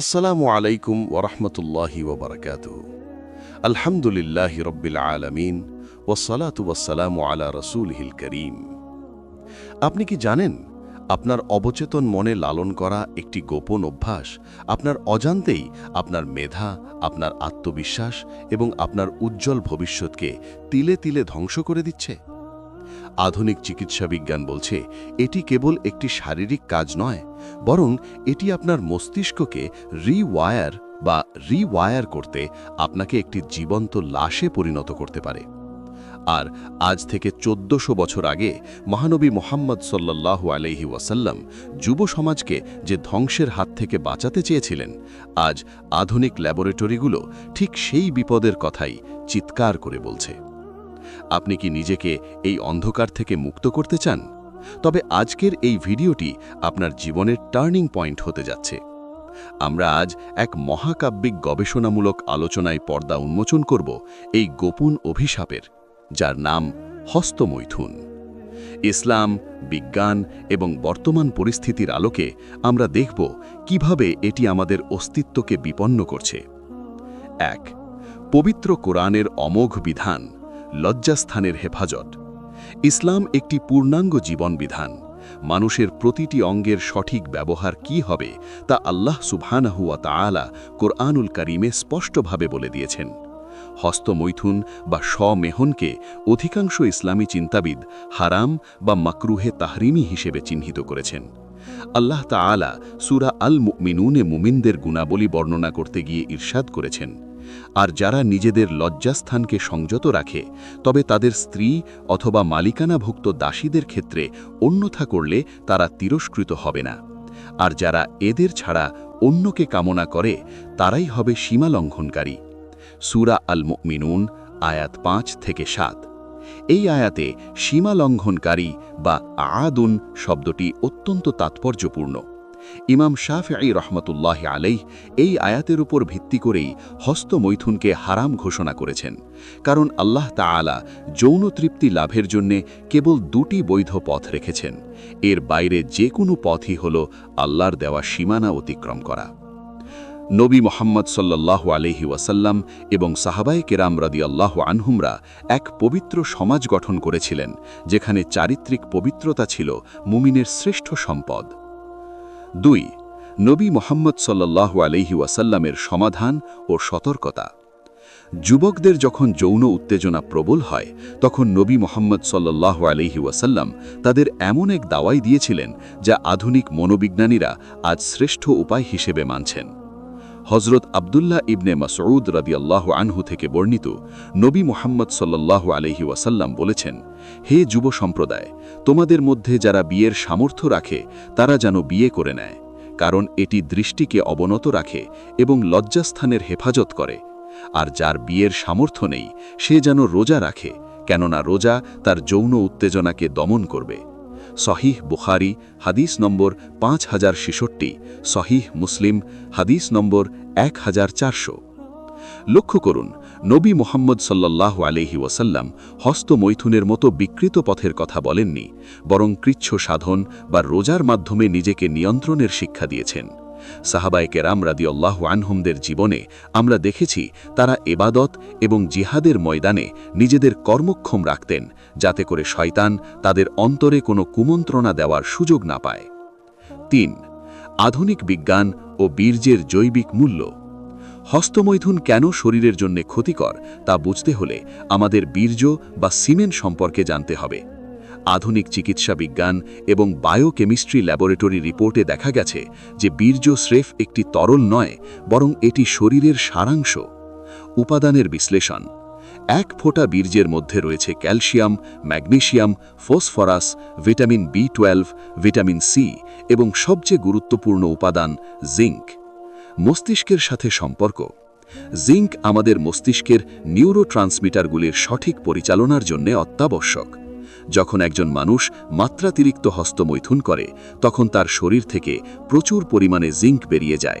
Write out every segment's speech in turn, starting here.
আসসালামু আলাইকুম ওরহমতুল্লাহি ওবরকাত আলহামদুলিল্লাহ রব্বিল আলমিন ওসালাতু ওয়াসালামু আলা রসুল হিল করিম। আপনি কি জানেন, আপনার অবচেতন মনে লালন করা একটি গোপন অভ্যাস, আপনার অজান্তেই আপনার মেধা, আপনার আত্মবিশ্বাস এবং আপনার উজ্জ্বল ভবিষ্যৎকে তিলে তিলে ধ্বংস করে দিচ্ছে? আধুনিক চিকিৎসা বিজ্ঞান বলছে, এটি কেবল একটি শারীরিক কাজ নয়, বরং এটি আপনার মস্তিষ্ককে রিওয়ায়ার বা রিওয়ায়ার করতে আপনাকে একটি জীবন্ত লাশে পরিণত করতে পারে। আর আজ থেকে চোদ্দশো বছর আগে মহানবী মোহাম্মদ সাল্লাল্লাহু আলহি ওয়াসাল্লাম যুব সমাজকে যে ধ্বংসের হাত থেকে বাঁচাতে চেয়েছিলেন, আজ আধুনিক ল্যাবরেটরিগুলো ঠিক সেই বিপদের কথাই চিৎকার করে বলছে। আপনি কি নিজেকে এই অন্ধকার থেকে মুক্ত করতে চান? তবে আজকের এই ভিডিওটি আপনার জীবনের টার্নিং পয়েন্ট হতে যাচ্ছে। আমরা আজ এক মহাকাব্যিক গবেষণামূলক আলোচনায় পর্দা উন্মোচন করব এই গোপন অভিশাপের, যার নাম হস্তমৈথুন। ইসলাম, বিজ্ঞান এবং বর্তমান পরিস্থিতির আলোকে আমরা দেখব কীভাবে এটি আমাদের অস্তিত্বকে বিপন্ন করছে। এক, পবিত্র কোরআনের অমোঘ বিধান লজ্জাস্থানের হেফাজত। ইসলাম একটি পূর্ণাঙ্গ জীবন বিধান মানুষের প্রতিটি অঙ্গের সঠিক ব্যবহার কি হবে তা আল্লাহ সুবহানাহুয়া তাআলা কোরআনুল করিমে স্পষ্টভাবে বলে দিয়েছেন। হস্তমৈথুন বা স্বমেহনকে অধিকাংশ ইসলামী চিন্তাবিদ হারাম বা মাকরুহে তাহরিমি হিসেবে চিহ্নিত করেছেন। আল্লাহ তাআলা সুরা আল মিনুনে মুমিনদের গুণাবলী বর্ণনা করতে গিয়ে ইরশাদ করেছেন। আর যারা নিজেদের লজ্জাস্থানকে সংযত রাখে, তবে তাদের স্ত্রী অথবা মালিকানাভুক্ত দাসীদের ক্ষেত্রে অন্যথা করলে তারা তিরস্কৃত হবে না। আর যারা এদের ছাড়া অন্যকে কামনা করে, তারাই হবে সীমালঙ্ঘনকারী সুরা আল মিনুন আয়াত পাঁচ থেকে সাত। এই আয়াতে সীমালঙ্ঘনকারী বা আদুন শব্দটি অত্যন্ত তাৎপর্যপূর্ণ। ইমাম শাফি রহমতুল্লাহ আলাইহ এই আয়াতের উপর ভিত্তি করেই হস্তমৈথুনকে হারাম ঘোষণা করেছেন। কারণ আল্লাহ তাআলা যৌন তৃপ্তি লাভের জন্যে কেবল দুটি বৈধ পথ রেখেছেন। এর বাইরে যে কোনো পথই হল আল্লাহর দেওয়া সীমানা অতিক্রম করা। নবী মোহাম্মদ সাল্লাহ আলহি ওয়াসাল্লাম এবং সাহাবায়ে কেরাম রাদি আল্লাহ আনহুমরা এক পবিত্র সমাজ গঠন করেছিলেন, যেখানে চারিত্রিক পবিত্রতা ছিল মুমিনের শ্রেষ্ঠ সম্পদ। দুই, নবী মোহাম্মদ সাল্লাহ আলহি ওয়াসাল্লামের সমাধান ও সতর্কতা। যুবকদের যখন যৌন উত্তেজনা প্রবল হয়, তখন নবী মোহাম্মদ সাল্লাহ আলহি ওয়াসাল্লাম তাদের এমন এক দাওয়াই দিয়েছিলেন, যা আধুনিক মনোবিজ্ঞানীরা আজ শ্রেষ্ঠ উপায় হিসেবে মানছেন। হজরত আবদুল্লাহ ইবনে মাসউদ রাদিয়াল্লাহ আনহু থেকে বর্ণিত, নবী মোহাম্মদ সাল্লাহ আলহি ওয়াসাল্লাম বলেছেন হে যুব সম্প্রদায়, তোমাদের মধ্যে যারা বিয়ের সামর্থ্য রাখে, তারা যেন বিয়ে করে নেয়, কারণ এটি দৃষ্টিকে অবনত রাখে এবং লজ্জাস্থানের হেফাজত করে। আর যার বিয়ের সামর্থ্য নেই, সে যেন রোজা রাখে, কেননা রোজা তার যৌন উত্তেজনাকে দমন করবে। সহিহ বুখারি, হাদিস নম্বর পাঁচ হাজার ছেষট্টি, সহিহ মুসলিম, হাদিস নম্বর এক হাজার চারশো। লক্ষ্য করুন নবী মোহাম্মদ সাল্লাহ আলহি ওয়াসাল্লাম হস্তমৈথুনের মতো বিকৃত পথের কথা বলেননি, বরং কৃচ্ছ সাধন বা রোজার মাধ্যমে নিজেকে নিয়ন্ত্রণের শিক্ষা দিয়েছেন। সাহাবায় কেরাম রাদিউল্লাহ আনহুমদের জীবনে আমরা দেখেছি, তারা এবাদত এবং জিহাদের ময়দানে নিজেদের কর্মক্ষম রাখতেন, যাতে করে শয়তান তাদের অন্তরে কোনো কুমন্ত্রণা দেওয়ার সুযোগ না পায়। তিন, আধুনিক বিজ্ঞান ও বীর্যের জৈবিক মূল্য। হস্তমৈথুন কেন শরীরের জন্য ক্ষতিকর, তা বুঝতে হলে আমাদের বীর্য বা সিমেন্ট সম্পর্কে জানতে হবে। আধুনিক চিকিৎসা বিজ্ঞান এবং বায়োকেমিস্ট্রি ল্যাবরেটরি রিপোর্টে দেখা গেছে যে বীর্য স্রেফ একটি তরল নয়, বরং এটি শরীরের সারাংশ। উপাদানের বিশ্লেষণ, এক ফোঁটা বীর্যের মধ্যে রয়েছে calcium magnesium phosphorus, vitamin B twelve, vitamin C এবং সবচেয়ে গুরুত্বপূর্ণ উপাদান জিঙ্ক। মস্তিষ্কের সাথে সম্পর্ক। জিঙ্ক আমাদের মস্তিষ্কের নিউরো ট্রান্সমিটারগুলির সঠিক পরিচালনার জন্য অত্যাবশ্যক। যখন একজন মানুষ মাত্রাতিরিক্ত হস্তমৈথুন করে, তখন তার শরীর থেকে প্রচুর পরিমাণে জিঙ্ক বেরিয়ে যায়।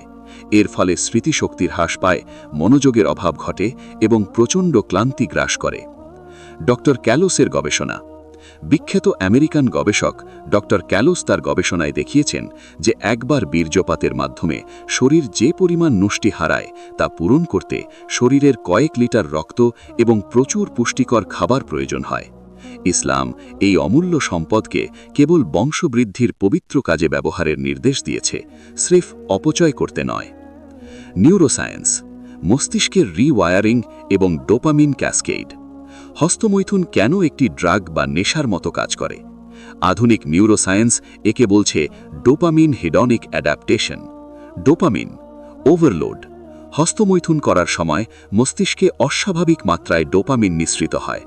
এর ফলে স্মৃতিশক্তির হ্রাস পায়, মনোযোগের অভাব ঘটে এবং প্রচণ্ড ক্লান্তি গ্রাস করে। ডক্টর ক্যালোসের গবেষণা বিখ্যাত আমেরিকান গবেষক ড ক্যালোস তার গবেষণায় দেখিয়েছেন যে একবার বীর্যপাতের মাধ্যমে শরীর যে পরিমাণ নুষ্টি হারায় তা পূরণ করতে শরীরের কয়েক লিটার রক্ত এবং প্রচুর পুষ্টিকর খাবার প্রয়োজন হয়। ইসলাম এই অমূল্য সম্পদকে কেবল বংশবৃদ্ধির পবিত্র কাজে ব্যবহারের নির্দেশ দিয়েছে, স্রেফ অপচয় করতে নয়। নিউরোসায়েন্স, মস্তিষ্কের রিওয়ায়ারিং এবং ডোপামিন ক্যাসকেড। হস্তমৈথুন কেন একটি ড্রাগ বা নেশার মতো কাজ করে? আধুনিক নিউরোসায়েন্স একে বলছে dopamine hedonic adaptation. Dopamine, overload, হস্তমৈথুন করার সময় মস্তিষ্কে অস্বাভাবিক মাত্রায় ডোপামিন নিঃসৃত হয়।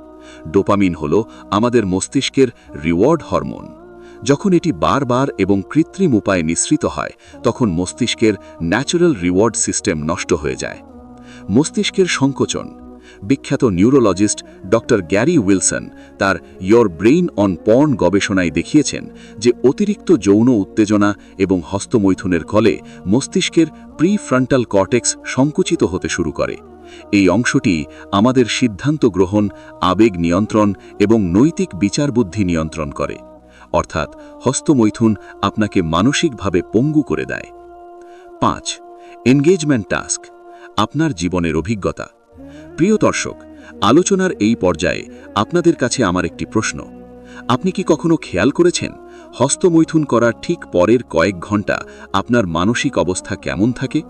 ডোপামিন হল আমাদের মস্তিষ্কের রিওয়ার্ড হরমোন। যখন এটি বারবার এবং কৃত্রিম উপায়ে নিঃসৃত হয়, তখন মস্তিষ্কের ন্যাচারাল রিওয়ার্ড সিস্টেম নষ্ট হয়ে যায়। মস্তিষ্কের সংকোচন বিখ্যাত নিউরোলজিস্ট ডক্টর গ্যারি উইলসন তার ইয়োর ব্রেইন অন পর্ন গবেষণায় দেখিয়েছেন যে অতিরিক্ত যৌন উত্তেজনা এবং হস্তমৈথুনের ফলে মস্তিষ্কের প্রি ফ্রন্টাল কর্টেক্স সংকুচিত হতে শুরু করে। এই অংশটি আমাদের সিদ্ধান্ত গ্রহণ, আবেগ নিয়ন্ত্রণ এবং নৈতিক বিচারবুদ্ধি নিয়ন্ত্রণ করে। অর্থাৎ হস্তমৈথুন আপনাকে মানসিকভাবে পঙ্গু করে দেয়। পাঁচ, এনগেজমেন্ট টাস্ক, আপনার জীবনের অভিজ্ঞতা। প্রিয় দর্শক, আলোচনার এই পর্যায়ে আপনাদের কাছে আমার একটি প্রশ্ন। আপনি কি কখনো খেয়াল করেছেন, হস্তমৈথুন করার ঠিক পরের কয়েক ঘণ্টা আপনার মানসিক অবস্থা কেমন থাকে?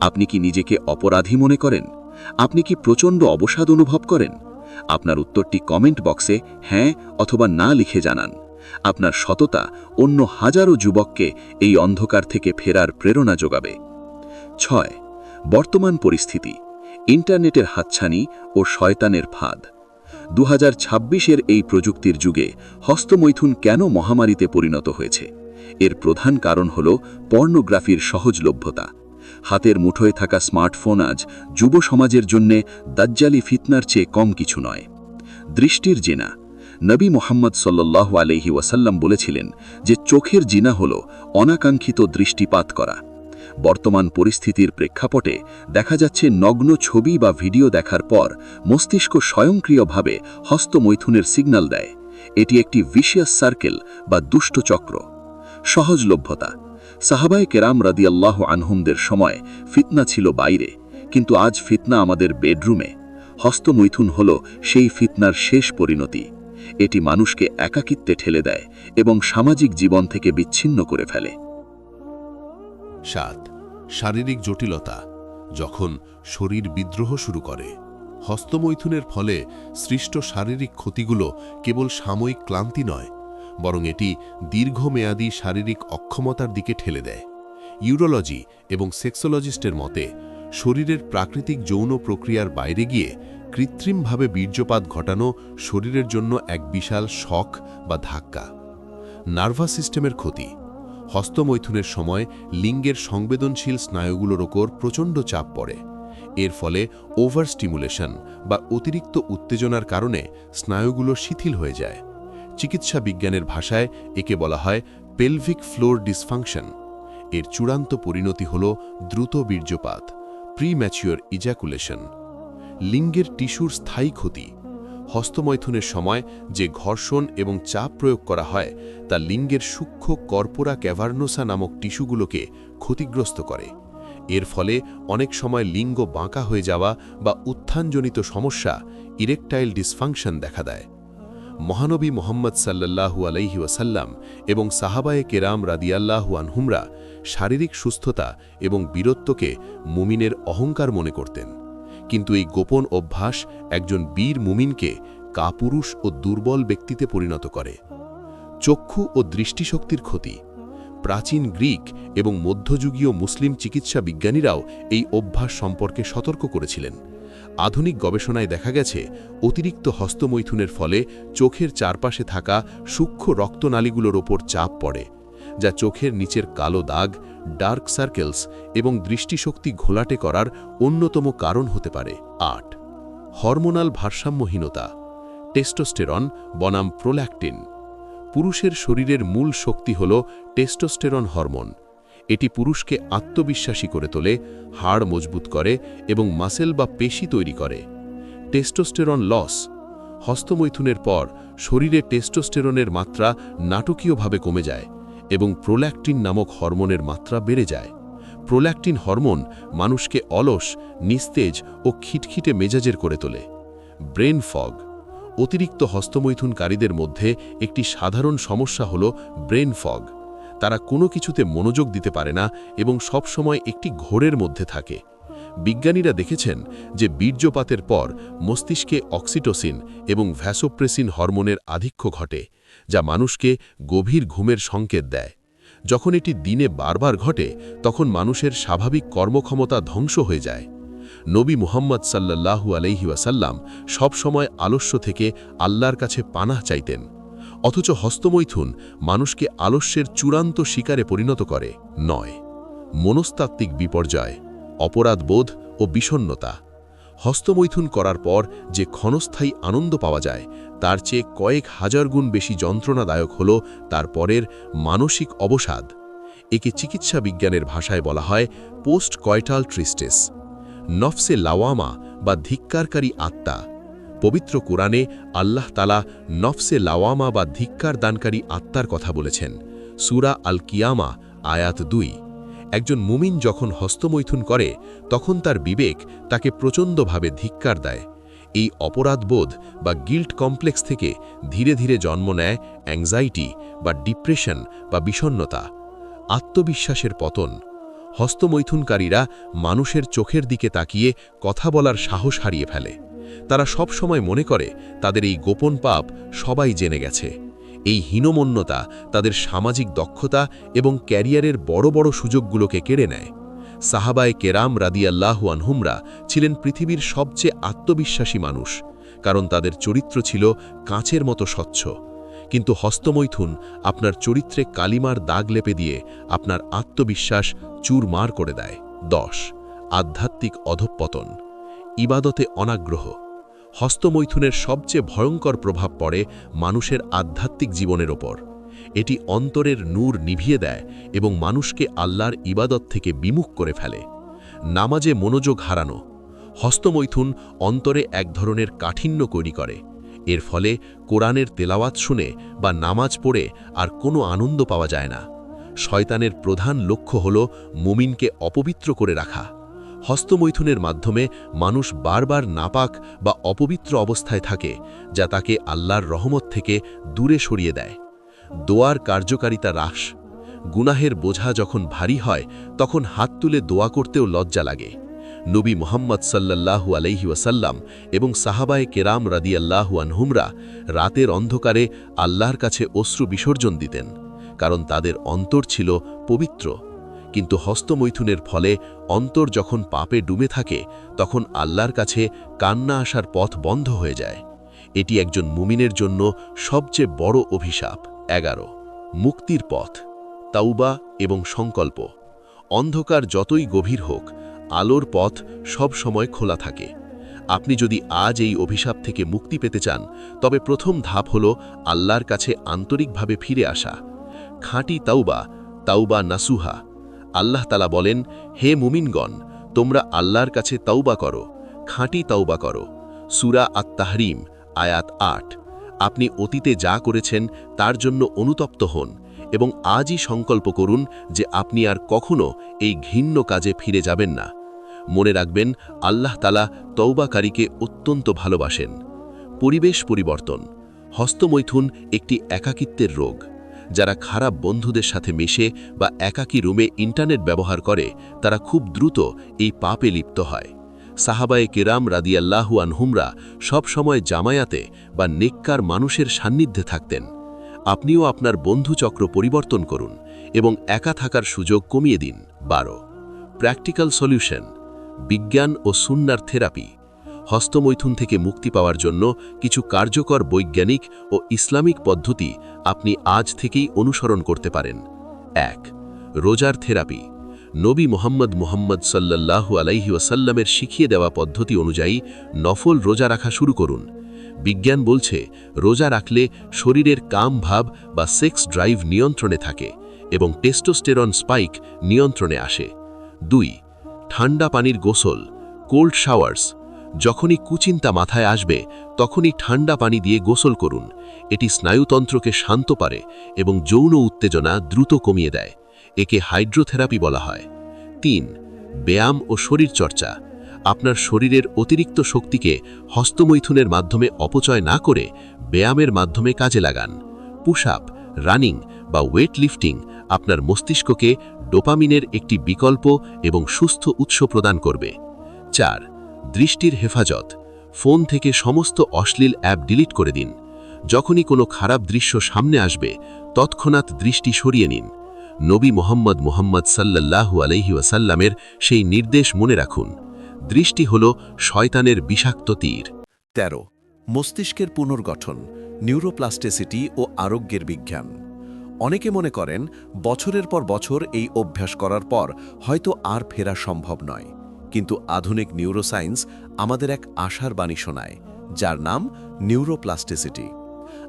আপনি কি নিজেকে অপরাধী মনে করেন? আপনি কি প্রচণ্ড অবসাদ অনুভব করেন? আপনার উত্তরটি কমেন্ট বক্সে হ্যাঁ অথবা না লিখে জানান। আপনার সততা অন্য হাজারো যুবককে এই অন্ধকার থেকে ফেরার প্রেরণা যোগাবে। ছয়, বর্তমান পরিস্থিতি। ইন্টারনেটের হাতছানি ও শয়তানের ফাঁদ। দু এর এই প্রযুক্তির যুগে হস্তমৈথুন কেন মহামারীতে পরিণত হয়েছে? এর প্রধান কারণ হল পর্নোগ্রাফির সহজলভ্যতা। হাতের মুঠোয় থাকা স্মার্টফোন আজ যুব সমাজের জন্যে দাজ্জালি ফিতনার চেয়ে কম কিছু নয়। দৃষ্টির জেনা। নবী মোহাম্মদ সাল্লাহ আলহি ওয়াসাল্লাম বলেছিলেন যে চোখের জিনা হল অনাকাঙ্ক্ষিত দৃষ্টিপাত করা। বর্তমান পরিস্থিতির প্রেক্ষাপটে দেখা যাচ্ছে নগ্ন ছবি বা ভিডিও দেখার পর মস্তিষ্ক স্বয়ংক্রিয়ভাবে হস্তমৈথুনের সিগন্যাল দেয়। এটি একটি ভিশিয়াস সার্কেল বা দুষ্ট চক্র। সহজলভ্যতা। সাহাবায় কেরাম রাদিয়াল্লাহ আনহুমদের সময় ফিতনা ছিল বাইরে, কিন্তু আজ ফিতনা আমাদের বেডরুমে। হস্তমৈথুন হল সেই ফিতনার শেষ পরিণতি। এটি মানুষকে একাকিত্বে ঠেলে দেয় এবং সামাজিক জীবন থেকে বিচ্ছিন্ন করে ফেলে। সাত শারীরিক জটিলতা, যখন শরীর বিদ্রোহ শুরু করে। হস্তমৈথুনের ফলে সৃষ্ট শারীরিক ক্ষতিগুলো কেবল সাময়িক ক্লান্তি নয়, বরং এটি দীর্ঘমেয়াদী শারীরিক অক্ষমতার দিকে ঠেলে দেয়। ইউরোলজি এবং সেক্সোলজিস্টের মতে, শরীরের প্রাকৃতিক যৌন প্রক্রিয়ার বাইরে গিয়ে কৃত্রিমভাবে বীর্যপাত ঘটানো শরীরের জন্য এক বিশাল শখ বা ধাক্কা। নার্ভাস সিস্টেমের ক্ষতি হস্তমৈথুনের সময় লিঙ্গের সংবেদনশীল স্নায়ুগুলোর ওপর প্রচণ্ড চাপ পড়ে। এর ফলে ওভার স্টিমুলেশন বা অতিরিক্ত উত্তেজনার কারণে স্নায়ুগুলো শিথিল হয়ে যায়। চিকিৎসা বিজ্ঞানের ভাষায় একে বলা হয় পেলভিক ফ্লোর ডিসফাংশন। এর চূড়ান্ত পরিণতি হল দ্রুত বীর্যপাত প্রি ম্যাচিওর ইজ্যাকুলেশন লিঙ্গের টিস্যুর স্থায়ী ক্ষতি হস্তমৈথুনের সময় যে ঘর্ষণ এবং চাপ প্রয়োগ করা হয়, তা লিঙ্গের সূক্ষ্ম কর্পোরা ক্যাভার্নোসা নামক টিস্যুগুলোকে ক্ষতিগ্রস্ত করে। এর ফলে অনেক সময় লিঙ্গ বাঁকা হয়ে যাওয়া বা উত্থানজনিত সমস্যা, ইরেকটাইল ডিসফাংশন দেখা দেয়। মহানবী মোহাম্মদ সাল্লাল্লাহু আলাইহি ওয়াসাল্লাম এবং সাহাবায়ে কেরাম রাদিয়াল্লাহু আনহুমরা শারীরিক সুস্থতা এবং বীরত্বকে মুমিনের অহংকার মনে করতেন। কিন্তু এই গোপন অভ্যাস একজন বীর মুমিনকে কাপুরুষ ও দুর্বল ব্যক্তিতে পরিণত করে। চক্ষু ও দৃষ্টিশক্তির ক্ষতি। প্রাচীন গ্রিক এবং মধ্যযুগীয় মুসলিম চিকিৎসা বিজ্ঞানীরাও এই অভ্যাস সম্পর্কে সতর্ক করেছিলেন। আধুনিক গবেষণায় দেখা গেছে, অতিরিক্ত হস্তমৈথুনের ফলে চোখের চারপাশে থাকা সূক্ষ্ম রক্তনালীগুলোর ওপর চাপ পড়ে, যা চোখের নিচের কালো দাগ ডার্ক সার্কেলস এবং দৃষ্টিশক্তি ঘোলাটে করার অন্যতম কারণ হতে পারে আট। হরমোনাল ভারসাম্যহীনতা। টেস্টোস্টেরন বনাম প্রোল্যাক্টিন। পুরুষের শরীরের মূল শক্তি হল টেস্টোস্টেরন হরমোন। এটি পুরুষকে আত্মবিশ্বাসী করে তোলে, হাড় মজবুত করে এবং মাসেল বা পেশি তৈরি করে। Testosterone loss. হস্তমৈথুনের পর শরীরে টেস্টোস্টেরনের মাত্রা নাটকীয়ভাবে কমে যায়। এবং প্রোল্যাক্টিন নামক হরমোনের মাত্রা বেড়ে যায়। প্রোল্যাক্টিন হরমোন মানুষকে অলস, নিস্তেজ ও খিটখিটে মেজাজের করে তোলে। ব্রেন ফগ অতিরিক্ত হস্তমৈথুনকারীদের মধ্যে একটি সাধারণ সমস্যা হল ব্রেন ফগ। তারা কোনো কিছুতে মনোযোগ দিতে পারে না এবং সবসময় একটি ঘোরের মধ্যে থাকে। বিজ্ঞানীরা দেখেছেন যে বীর্যপাতের পর মস্তিষ্কে অক্সিটোসিন এবং ভ্যাসোপ্রেসিন হরমোনের আধিক্য ঘটে। যা মানুষকে গভীর ঘুমের সংকেত দেয়। যখন এটি দিনে বারবার ঘটে, তখন মানুষের স্বাভাবিক কর্মক্ষমতা ধ্বংস হয়ে যায়। নবী মুহাম্মদ সাল্লাল্লাহু আলাইহি ওয়াসাল্লাম সবসময় আলস্য থেকে আল্লাহর কাছে পানাহ চাইতেন। অথচ হস্তমৈথুন মানুষকে আলস্যের চূড়ান্ত শিকারে পরিণত করে। নয়। মনস্তাত্ত্বিক বিপর্যয়, অপরাধবোধ ও বিষণ্নতা হস্তমৈথুন করার পর যে ক্ষণস্থায়ী আনন্দ পাওয়া যায় তার চেয়ে কয়েক হাজার গুণ বেশি যন্ত্রণাদায়ক হল তার পরের মানসিক অবসাদ। একে চিকিৎসা বিজ্ঞানের ভাষায় বলা হয় পোস্ট কয়টাল ট্রিস্টেস। নফসে লাওয়ামা বা ধিক্কারকারী আত্মা। পবিত্র কোরআনে আল্লাহ তালা নফসে লাওয়ামা বা ধিক্কার দানকারী আত্মার কথা বলেছেন। সুরা আল কিয়ামা আয়াত দুই। একজন মুমিন যখন হস্তমৈথুন করে, তখন তার বিবেক তাকে প্রচণ্ডভাবে ধিক্কার দেয়। এই অপরাধবোধ বা গিল্ট কমপ্লেক্স থেকে ধীরে ধীরে জন্ম নেয় অ্যাংজাইটি বা ডিপ্রেশন বা বিষণ্নতা আত্মবিশ্বাসের পতন। হস্তমৈথুনকারীরা মানুষের চোখের দিকে তাকিয়ে কথা বলার সাহস হারিয়ে ফেলে। তারা সব সময় মনে করে তাদের এই গোপন পাপ সবাই জেনে গেছে। এই হীনমন্যতা তাদের সামাজিক দক্ষতা এবং ক্যারিয়ারের বড় বড় সুযোগগুলোকে কেড়ে নেয়। সাহাবায় কেরাম রাদিয়াল্লাহু আনহুমরা ছিলেন পৃথিবীর সবচেয়ে আত্মবিশ্বাসী মানুষ, কারণ তাদের চরিত্র ছিল কাঁচের মতো স্বচ্ছ। কিন্তু হস্তমৈথুন আপনার চরিত্রে কালিমার দাগ লেপে দিয়ে আপনার আত্মবিশ্বাস চুরমার করে দেয়। দশ, আধ্যাত্মিক অধঃপতন, ইবাদতে অনাগ্রহ। হস্তমৈথুনের সবচেয়ে ভয়ঙ্কর প্রভাব পড়ে মানুষের আধ্যাত্মিক জীবনের ওপর। এটি অন্তরের নূর নিভিয়ে দেয় এবং মানুষকে আল্লাহর ইবাদত থেকে বিমুখ করে ফেলে। নামাজে মনোযোগ হারানো। হস্তমৈথুন অন্তরে এক ধরনের কাঠিন্য তৈরি করে। এর ফলে কোরআনের তেলাওয়াত শুনে বা নামাজ পড়ে আর কোনো আনন্দ পাওয়া যায় না। শয়তানের প্রধান লক্ষ্য হল মুমিনকে অপবিত্র করে রাখা। হস্তমৈথুনের মাধ্যমে মানুষ বারবার নাপাক বা অপবিত্র অবস্থায় থাকে, যা তাকে আল্লাহর রহমত থেকে দূরে সরিয়ে দেয়। দোয়ার কার্যকারিতা হ্রাস। গুনাহের বোঝা যখন ভারী হয়, তখন হাত তুলে দোয়া করতেও লজ্জা লাগে। নবী মোহাম্মদ সাল্লাল্লাহু আলাইহি ওয়াসাল্লাম এবং সাহাবায়ে কেরাম রাদিয়াল্লাহু আনহুমরা রাতের অন্ধকারে আল্লাহর কাছে অশ্রু বিসর্জন দিতেন, কারণ তাদের অন্তর ছিল পবিত্র। কিন্তু হস্তমৈথুনের ফলে অন্তর যখন পাপে ডুবে থাকে, তখন আল্লাহর কাছে কান্না আসার পথ বন্ধ হয়ে যায়। এটি একজন মুমিনের জন্য সবচেয়ে বড় অভিশাপ। এগারো। মুক্তির পথ তাউবা এবং সংকল্প। অন্ধকার যতই গভীর হোক, আলোর পথ সব সময় খোলা থাকে। আপনি যদি আজ এই অভিশাপ থেকে মুক্তি পেতে চান, তবে প্রথম ধাপ হল আল্লাহর কাছে আন্তরিকভাবে ফিরে আসা। খাঁটি তাউবা তাউবা নাসুহা। আল্লাহ তালা বলেন, হে মুমিনগণ, তোমরা আল্লাহর কাছে তাউবা করো। খাঁটি তাউবা করো। সুরা আত তাহরিম আয়াত আট। আপনি অতীতে যা করেছেন তার জন্য অনুতপ্ত হন এবং আজই সংকল্প করুন যে আপনি আর কখনো এই ঘৃণ্য কাজে ফিরে যাবেন না। মনে রাখবেন, আল্লাহ তালা তৌবাকারীকে অত্যন্ত ভালোবাসেন। পরিবেশ পরিবর্তন, হস্তমৈথুন একটি একাকিত্বের রোগ। যারা খারাপ বন্ধুদের সাথে মেশে বা একাকী রুমে ইন্টারনেট ব্যবহার করে, তারা খুব দ্রুত এই পাপে লিপ্ত হয়। সাহাবায়ে কেরাম রাদিয়াল্লাহু আনহুমরা সবসময় জামায়াতে বা নেককার মানুষের সান্নিধ্যে থাকতেন। আপনিও আপনার বন্ধুচক্র পরিবর্তন করুন এবং একা থাকার সুযোগ কমিয়ে দিন। বারো। Practical solution. বিজ্ঞান ও সুন্নার থেরাপি। হস্তমৈথুন থেকে মুক্তি পাওয়ার জন্য কিছু কার্যকর বৈজ্ঞানিক ও ইসলামিক পদ্ধতি আপনি আজ থেকেই অনুসরণ করতে পারেন। এক। রোজার থেরাপি। নবী মোহাম্মদ মোহাম্মদ সাল্লাল্লাহু আলাইহি ওয়াসাল্লামের শিখিয়ে দেওয়া পদ্ধতি অনুযায়ী নফল রোজা রাখা শুরু করুন। বিজ্ঞান বলছে, রোজা রাখলে শরীরের কাম ভাব বা সেক্স ড্রাইভ নিয়ন্ত্রণে থাকে এবং টেস্টোস্টেরন স্পাইক নিয়ন্ত্রণে আসে। দুই, ঠান্ডা পানির গোসল, কোল্ড শাওয়ার্স। যখনই কুচিন্তা মাথায় আসবে, তখনই ঠান্ডা পানি দিয়ে গোসল করুন। এটি স্নায়ুতন্ত্রকে শান্ত পারে এবং যৌন উত্তেজনা দ্রুত কমিয়ে দেয়। একে হাইড্রোথেরাপি বলা হয়। তিন, ব্যায়াম ও শরীরচর্চা আপনার শরীরের অতিরিক্ত শক্তিকে হস্তমৈথুনের মাধ্যমে অপচয় না করে ব্যায়ামের মাধ্যমে কাজে লাগান। পুশ আপ, রানিং বা ওয়েট লিফটিং আপনার মস্তিষ্ককে ডোপামিনের একটি বিকল্প এবং সুস্থ উৎস প্রদান করবে। চার, দৃষ্টির হেফাজত। ফোন থেকে সমস্ত অশ্লীল অ্যাপ ডিলিট করে দিন। যখনই কোনো খারাপ দৃশ্য সামনে আসবে, তৎক্ষণাৎ দৃষ্টি সরিয়ে নিন। নবী মোহাম্মদ মোহাম্মদ সাল্লাল্লাহু আলহি ওয়াসাল্লামের সেই নির্দেশ মনে রাখুন। দৃষ্টি হল শয়তানের বিষাক্ত তীর। ১৩ মস্তিষ্কের পুনর্গঠন, নিউরোপ্লাস্টিসিটি ও আরোগ্যের বিজ্ঞান। অনেকে মনে করেন, বছরের পর বছর এই অভ্যাস করার পর হয়তো আর ফেরা সম্ভব নয়। কিন্তু আধুনিক নিউরোসায়েন্স আমাদের এক আশার বাণী শোনায়, যার নাম নিউরোপ্লাস্টিসিটি।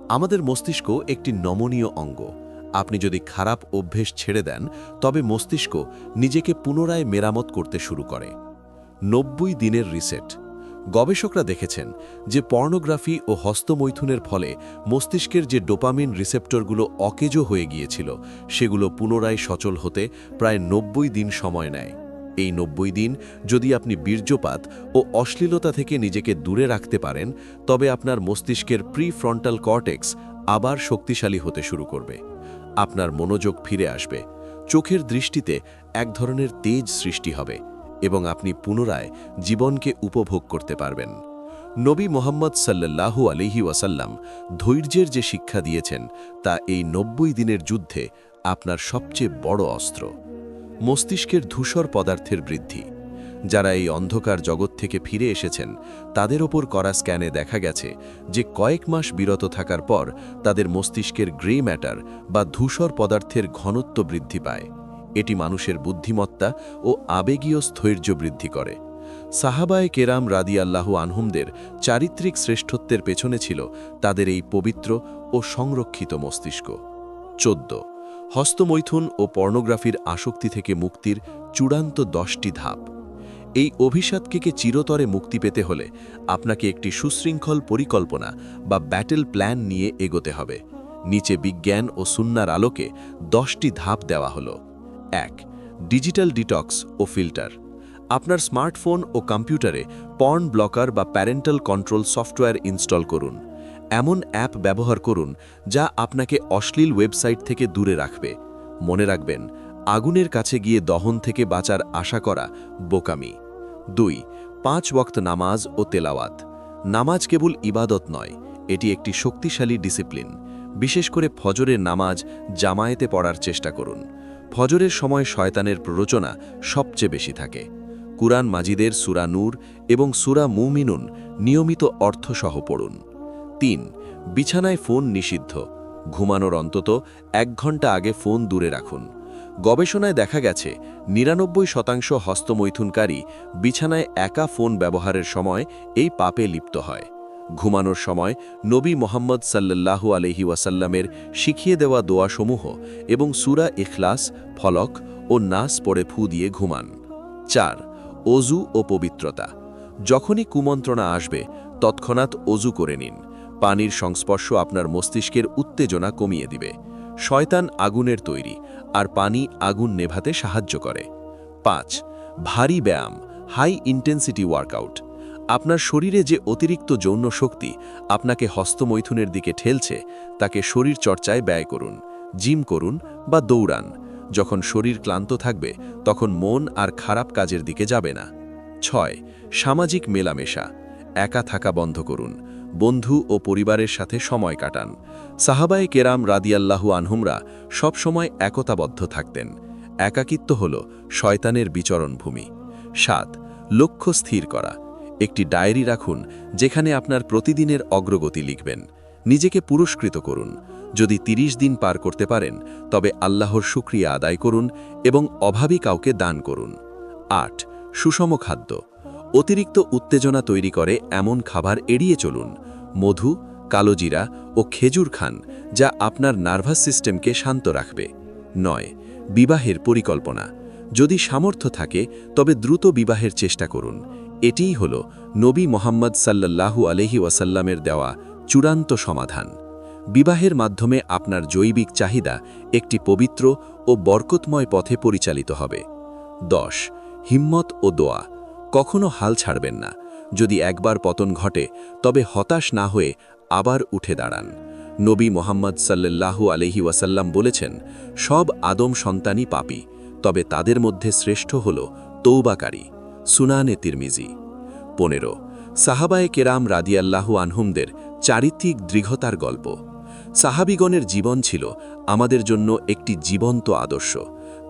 আমাদের মস্তিষ্ক একটি নমনীয় অঙ্গ। আপনি যদি খারাপ অভ্যেস ছেড়ে দেন, তবে মস্তিষ্ক নিজেকে পুনরায় মেরামত করতে শুরু করে। নব্বই দিনের রিসেট। গবেষকরা দেখেছেন যে পর্নোগ্রাফি ও হস্তমৈথুনের ফলে মস্তিষ্কের যে ডোপামিন রিসেপ্টরগুলো অকেজো হয়ে গিয়েছিল, সেগুলো পুনরায় সচল হতে প্রায় নব্বই দিন সময় নেয়। এই নব্বই দিন যদি আপনি বীর্যপাত ও অশ্লীলতা থেকে নিজেকে দূরে রাখতে পারেন, তবে আপনার মস্তিষ্কের প্রি ফ্রন্টাল কর্টেক্স আবার শক্তিশালী হতে শুরু করবে। আপনার মনোযোগ ফিরে আসবে। চোখের দৃষ্টিতে এক ধরনের তেজ সৃষ্টি হবে এবং আপনি পুনরায় জীবনকে উপভোগ করতে পারবেন। নবী মোহাম্মদ সাল্লাল্লাহু আলিহি ওয়াসাল্লাম ধৈর্যের যে শিক্ষা দিয়েছেন, তা এই নব্বই দিনের যুদ্ধে আপনার সবচেয়ে বড় অস্ত্র। মস্তিষ্কের ধূসর পদার্থের বৃদ্ধি। যারা এই অন্ধকার জগৎ থেকে ফিরে এসেছেন, তাদের ওপর করা স্ক্যানে দেখা গেছে যে কয়েক মাস বিরত থাকার পর তাদের মস্তিষ্কের গ্রে ম্যাটার বা ধূসর পদার্থের ঘনত্ব বৃদ্ধি পায়। এটি মানুষের বুদ্ধিমত্তা ও আবেগীয় স্থৈর্য বৃদ্ধি করে। সাহাবায় কেরাম রাদি আল্লাহ আনহুমদের চারিত্রিক শ্রেষ্ঠত্বের পেছনে ছিল তাদের এই পবিত্র ও সংরক্ষিত মস্তিষ্ক। চোদ্দ। হস্তমৈথুন ও পর্নোগ্রাফির আসক্তি থেকে মুক্তির চূড়ান্ত দশটি ধাপ। এই অভিশাতকে চিরতরে মুক্তি পেতে হলে আপনাকে একটি সুশৃঙ্খল পরিকল্পনা বা ব্যাটেল প্ল্যান নিয়ে এগোতে হবে। নিচে বিজ্ঞান ও সুন্নার আলোকে দশটি ধাপ দেওয়া হলো। এক ডিজিটাল ডিটক্স ও ফিল্টার আপনার স্মার্টফোন ও কম্পিউটারে পর্ন ব্লকার বা প্যারেন্টাল কন্ট্রোল সফটওয়্যার ইনস্টল করুন। এমন অ্যাপ ব্যবহার করুন যা আপনাকে অশ্লীল ওয়েবসাইট থেকে দূরে রাখবে। মনে রাখবেন, আগুনের কাছে গিয়ে দহন থেকে বাঁচার আশা করা বোকামি। দুই, পাঁচ ওয়াক্ত নামাজ ও তেলাওয়াত। নামাজ কেবল ইবাদত নয়, এটি একটি শক্তিশালী ডিসিপ্লিন। বিশেষ করে ফজরের নামাজ জামায়েতে পড়ার চেষ্টা করুন। ফজরের সময় শয়তানের প্ররোচনা সবচেয়ে বেশি থাকে। কুরআন মাজিদের সুরা নূর এবং সুরা মুমিনুন নিয়মিত অর্থসহ পড়ুন। তিন, বিছানায় ফোন নিষিদ্ধ। ঘুমানোর অন্তত এক ঘণ্টা আগে ফোন দূরে রাখুন। গবেষণায় দেখা গেছে নিরানব্বই শতাংশ হস্তমৈথুনকারী বিছানায় একা ফোন ব্যবহারের সময় এই পাপে লিপ্ত হয়। ঘুমানোর সময় নবী মোহাম্মদ সাল্লাল্লাহু আলহি ওয়াসাল্লামের শিখিয়ে দেওয়া দোয়াসমূহ এবং সুরা ইখলাস, ফলক ও নাস পড়ে ফু দিয়ে ঘুমান। চার, অজু ও পবিত্রতা। যখনই কুমন্ত্রণা আসবে, তৎক্ষণাৎ অজু করে নিন। পানির সংস্পর্শ আপনার মস্তিষ্কের উত্তেজনা কমিয়ে দিবে। শয়তান আগুনের তৈরি। আর পানি আগুন নেভাতে সাহায্য করে। পাঁচ, ভারী ব্যায়াম, হাই ইন্টেন্সিটি ওয়ার্কআউট। আপনার শরীরে যে অতিরিক্ত যৌন শক্তি আপনাকে হস্তমৈথুনের দিকে ঠেলছে, তাকে শরীর চর্চায় ব্যয় করুন, জিম করুন বা দৌড়ান। যখন শরীর ক্লান্ত থাকবে, তখন মন আর খারাপ কাজের দিকে যাবে না। ছয়, সামাজিক মেলামেশা। একা থাকা বন্ধ করুন। বন্ধু ও পরিবারের সাথে সময় কাটান। সাহাবায়ে কেরাম রাদিয়াল্লাহু আনহুমরা সবসময় একতাবদ্ধ থাকতেন। একাকিত্ব হল শয়তানের বিচরণভূমি সাত, লক্ষ্য স্থির করা। একটি ডায়েরি রাখুন যেখানে আপনার প্রতিদিনের অগ্রগতি লিখবেন। নিজেকে পুরস্কৃত করুন। যদি ৩০ দিন পার করতে পারেন, তবে আল্লাহর শুক্রিয়া আদায় করুন এবং অভাবী কাউকে দান করুন। আট, সুষম খাদ্য। অতিরিক্ত উত্তেজনা তৈরি করে এমন খাবার এড়িয়ে চলুন। মধু কালোজিরা ও খেজুর খান, যা আপনার নার্ভাস সিস্টেমকে শান্ত রাখবে। নয়, বিবাহের পরিকল্পনা। যদি সামর্থ্য থাকে, তবে দ্রুত বিবাহের চেষ্টা করুন। এটিই হল নবী মোহাম্মদ সাল্লাল্লাহু আলহি ওয়াসাল্লামের দেওয়া চূড়ান্ত সমাধান। বিবাহের মাধ্যমে আপনার জৈবিক চাহিদা একটি পবিত্র ও বরকতময় পথে পরিচালিত হবে। দশ, হিম্মত ও দোয়া। কখনো হাল ছাড়বেন না। যদি একবার পতন ঘটে, তবে হতাশ না হয়ে আবার উঠে দাঁড়ান। নবী মোহাম্মদ সাল্লাল্লাহু আলহি ওয়াসাল্লাম বলেছেন, সব আদম সন্তানই পাপী, তবে তাদের মধ্যে শ্রেষ্ঠ হল তৌবাকারী সুনানে তিরমিজি। পনেরো, সাহাবায়ে কেরাম রাদিয়াল্লাহু আনহুমদের চারিত্রিক দৃঢ়তার গল্প। সাহাবিগণের জীবন ছিল আমাদের জন্য একটি জীবন্ত আদর্শ।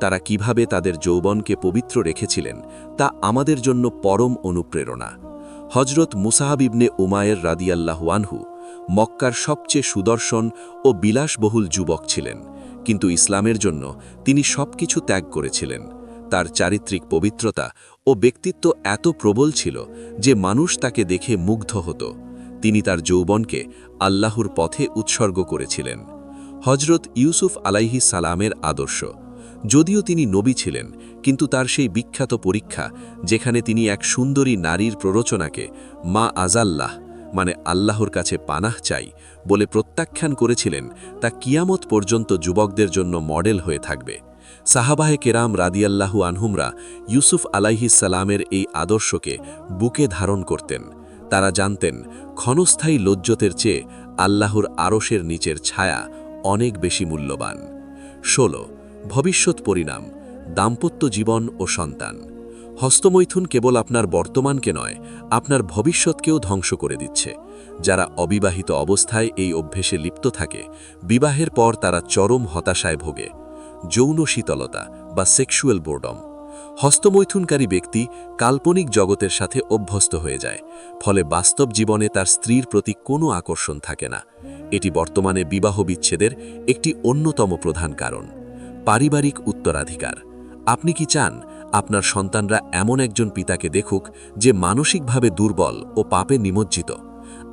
তারা কীভাবে তাদের যৌবনকে পবিত্র রেখেছিলেন, তা আমাদের জন্য পরম অনুপ্রেরণা। হজরত মুসাহাবিবনে উমায়ের রাদিয়াল্লাহু আনহু মক্কার সবচেয়ে সুদর্শন ও বিলাসবহুল যুবক ছিলেন, কিন্তু ইসলামের জন্য তিনি সবকিছু ত্যাগ করেছিলেন। তার চারিত্রিক পবিত্রতা ও ব্যক্তিত্ব এত প্রবল ছিল যে মানুষ তাকে দেখে মুগ্ধ হতো। তিনি তার যৌবনকে আল্লাহর পথে উৎসর্গ করেছিলেন। হজরত ইউসুফ আলাইহি সালামের আদর্শ যদিও তিনি নবী ছিলেন, কিন্তু তার সেই বিখ্যাত পরীক্ষা, যেখানে তিনি এক সুন্দরী নারীর প্ররোচনাকে মা আজাল্লাহ মানে আল্লাহর কাছে পানাহ চাই, বলে প্রত্যাখ্যান করেছিলেন, তা কিয়ামত পর্যন্ত যুবকদের জন্য মডেল হয়ে থাকবে। সাহাবাহে কেরাম রাদিয়াল্লাহু আনহুমরা ইউসুফ আলাইহিসালামের এই আদর্শকে বুকে ধারণ করতেন। তারা জানতেন, ক্ষণস্থায়ী লজ্জতের চেয়ে আল্লাহর আরশের নিচের ছায়া অনেক বেশি মূল্যবান। ১৬ ভবিষ্যৎ পরিণাম, দাম্পত্য জীবন ও সন্তান। হস্তমৈথুন কেবল আপনার বর্তমানকে নয়, আপনার ভবিষ্যৎকেও ধ্বংস করে দিচ্ছে। যারা অবিবাহিত অবস্থায় এই অভ্যেসে লিপ্ত থাকে, বিবাহের পর তারা চরম হতাশায় ভোগে। যৌন শীতলতা বা সেক্সুয়াল বোর্ডম। হস্তমৈথুনকারী ব্যক্তি কাল্পনিক জগতের সাথে অভ্যস্ত হয়ে যায়, ফলে বাস্তব জীবনে তার স্ত্রীর প্রতি কোনো আকর্ষণ থাকে না। এটি বর্তমানে বিবাহ বিচ্ছেদের একটি অন্যতম প্রধান কারণ। পারিবারিক উত্তরাধিকার। আপনি কি চান আপনার সন্তানরা এমন একজন পিতাকে দেখুক যে মানসিকভাবে দুর্বল ও পাপে নিমজ্জিত?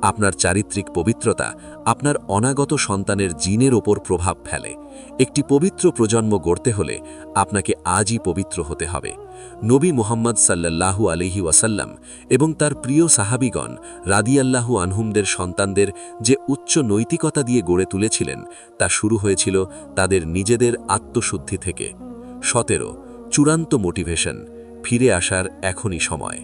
আপনার চারিত্রিক পবিত্রতা আপনার অনাগত সন্তানের জিনের ওপর প্রভাব ফেলে। একটি পবিত্র প্রজন্ম গড়তে হলে আপনাকে আজই পবিত্র হতে হবে। নবী মোহাম্মদ সাল্লাল্লাহু আলহি ওয়াসাল্লাম এবং তার প্রিয় সাহাবিগণ রাদিয়াল্লাহু আনহুমদের সন্তানদের যে উচ্চ নৈতিকতা দিয়ে গড়ে তুলেছিলেন, তা শুরু হয়েছিল তাদের নিজেদের আত্মশুদ্ধি থেকে। সতেরো, চূড়ান্ত মোটিভেশন, ফিরে আসার এখনই সময়।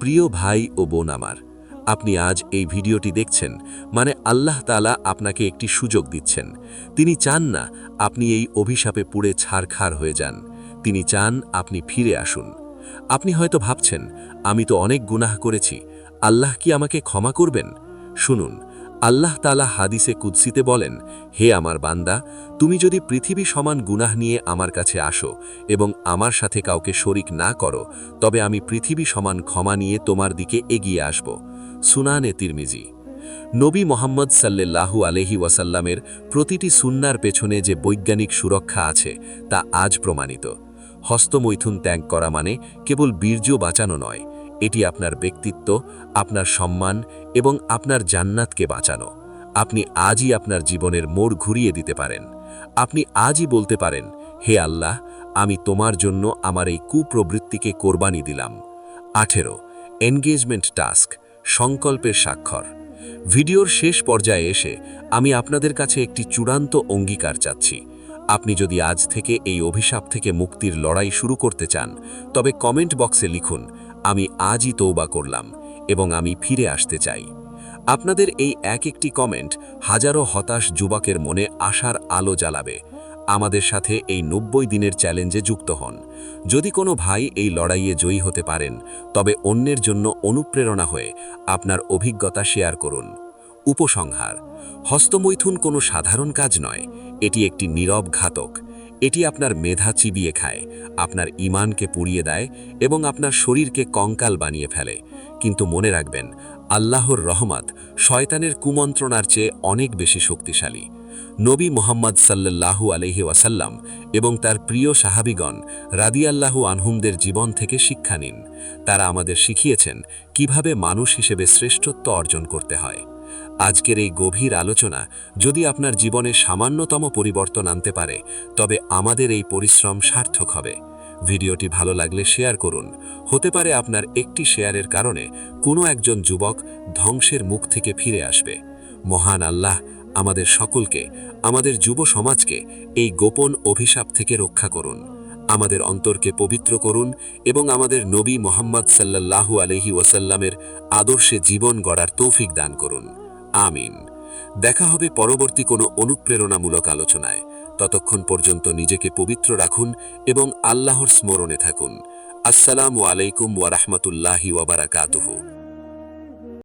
প্রিয় ভাই ও বোন আমার আপনি আজ এই ভিডিওটি দেখছেন মানে আল্লাহ তালা আপনাকে একটি সুযোগ দিচ্ছেন। তিনি চান না আপনি এই অভিশাপে পুড়ে ছাড়খার হয়ে যান। তিনি চান আপনি ফিরে আসুন। আপনি হয়তো ভাবছেন, আমি তো অনেক গুনাহ করেছি, আল্লাহ কি আমাকে ক্ষমা করবেন? শুনুন আল্লাহ তালা হাদিসে কুদ্সিতে বলেন, হে আমার বান্দা, তুমি যদি পৃথিবী সমান গুনাহ নিয়ে আমার কাছে আসো এবং আমার সাথে কাউকে শরিক না করো, তবে আমি পৃথিবী সমান ক্ষমা নিয়ে তোমার দিকে এগিয়ে আসব। সুনানে তিরমিজি। নবী মোহাম্মদ সাল্লাল্লাহু আলহি ওয়াসাল্লামের প্রতিটি সুন্নার পেছনে যে বৈজ্ঞানিক সুরক্ষা আছে, তা আজ প্রমাণিত। হস্তমৈথুন ত্যাগ করা মানে কেবল বীর্য বাঁচানো নয় এটি আপনার ব্যক্তিত্ব, আপনার সম্মান এবং আপনার জান্নাতকে বাঁচানো। আপনি আজই আপনার জীবনের মোড় ঘুরিয়ে দিতে পারেন। আপনি আজই বলতে পারেন, হে আল্লাহ, আমি তোমার জন্য আমার এই কুপ্রবৃত্তিকে কোরবানি দিলাম। আঠেরো, এনগেজমেন্ট টাস্ক, সংকল্পের স্বাক্ষর। ভিডিওর শেষ পর্যায়ে এসে আমি আপনাদের কাছে একটি চূড়ান্ত অঙ্গীকার চাচ্ছি। আপনি যদি আজ থেকে এই অভিশাপ থেকে মুক্তির লড়াই শুরু করতে চান, তবে কমেন্ট বক্সে লিখুন আমি আজই তৌবা করলাম এবং আমি ফিরে আসতে চাই। আপনাদের এই এক একটি কমেন্ট হাজারো হতাশ যুবকের মনে আশার আলো জ্বালাবে। আমাদের সাথে এই নব্বই দিনের চ্যালেঞ্জে যুক্ত হন। যদি কোনো ভাই এই লড়াইয়ে জয়ী হতে পারেন, তবে অন্যের জন্য অনুপ্রেরণা হয়ে আপনার অভিজ্ঞতা শেয়ার করুন। উপসংহার, হস্তমৈথুন কোনো সাধারণ কাজ নয়, এটি একটি নীরব ঘাতক। এটি আপনার মেধা চিবিয়ে খায়, আপনার ইমানকে পুড়িয়ে দেয় এবং আপনার শরীরকে কঙ্কাল বানিয়ে ফেলে। কিন্তু মনে রাখবেন, আল্লাহর রহমত শয়তানের কুমন্ত্রণার চেয়ে অনেক বেশি শক্তিশালী। নবী মোহাম্মদ সাল্লাল্লাহু আলহি ওয়াসাল্লাম এবং তার প্রিয় সাহাবিগণ রাদিয়াল্লাহু আনহুমদের জীবন থেকে শিক্ষা নিন। তারা আমাদের শিখিয়েছেন কীভাবে মানুষ হিসেবে শ্রেষ্ঠত্ব অর্জন করতে হয়। আজকের এই গভীর আলোচনা যদি আপনার জীবনে সামান্যতম পরিবর্তন আনতে পারে, তবে আমাদের এই পরিশ্রম সার্থক হবে। ভিডিওটি ভালো লাগলে শেয়ার করুন। হতে পারে আপনার একটি শেয়ারের কারণে কোনো একজন যুবক ধ্বংসের মুখ থেকে ফিরে আসবে। মহান আল্লাহ আমাদের সকলকে, আমাদের যুব সমাজকে এই গোপন অভিশাপ থেকে রক্ষা করুন। আমাদের অন্তরকে পবিত্র করুন এবং আমাদের নবী মোহাম্মদ সাল্লাল্লাহু আলহি ওয়াসাল্লামের আদর্শে জীবন গড়ার তৌফিক দান করুন। আমিন। দেখা হবে পরবর্তী কোনো অনুপ্রেরণামূলক আলোচনায়। ততক্ষণ পর্যন্ত নিজেকে পবিত্র রাখুন এবং আল্লাহর স্মরণে থাকুন। আসসালামু আলাইকুম ওয়ারাহমাতুল্লাহি ওয়াবারাকাতুহু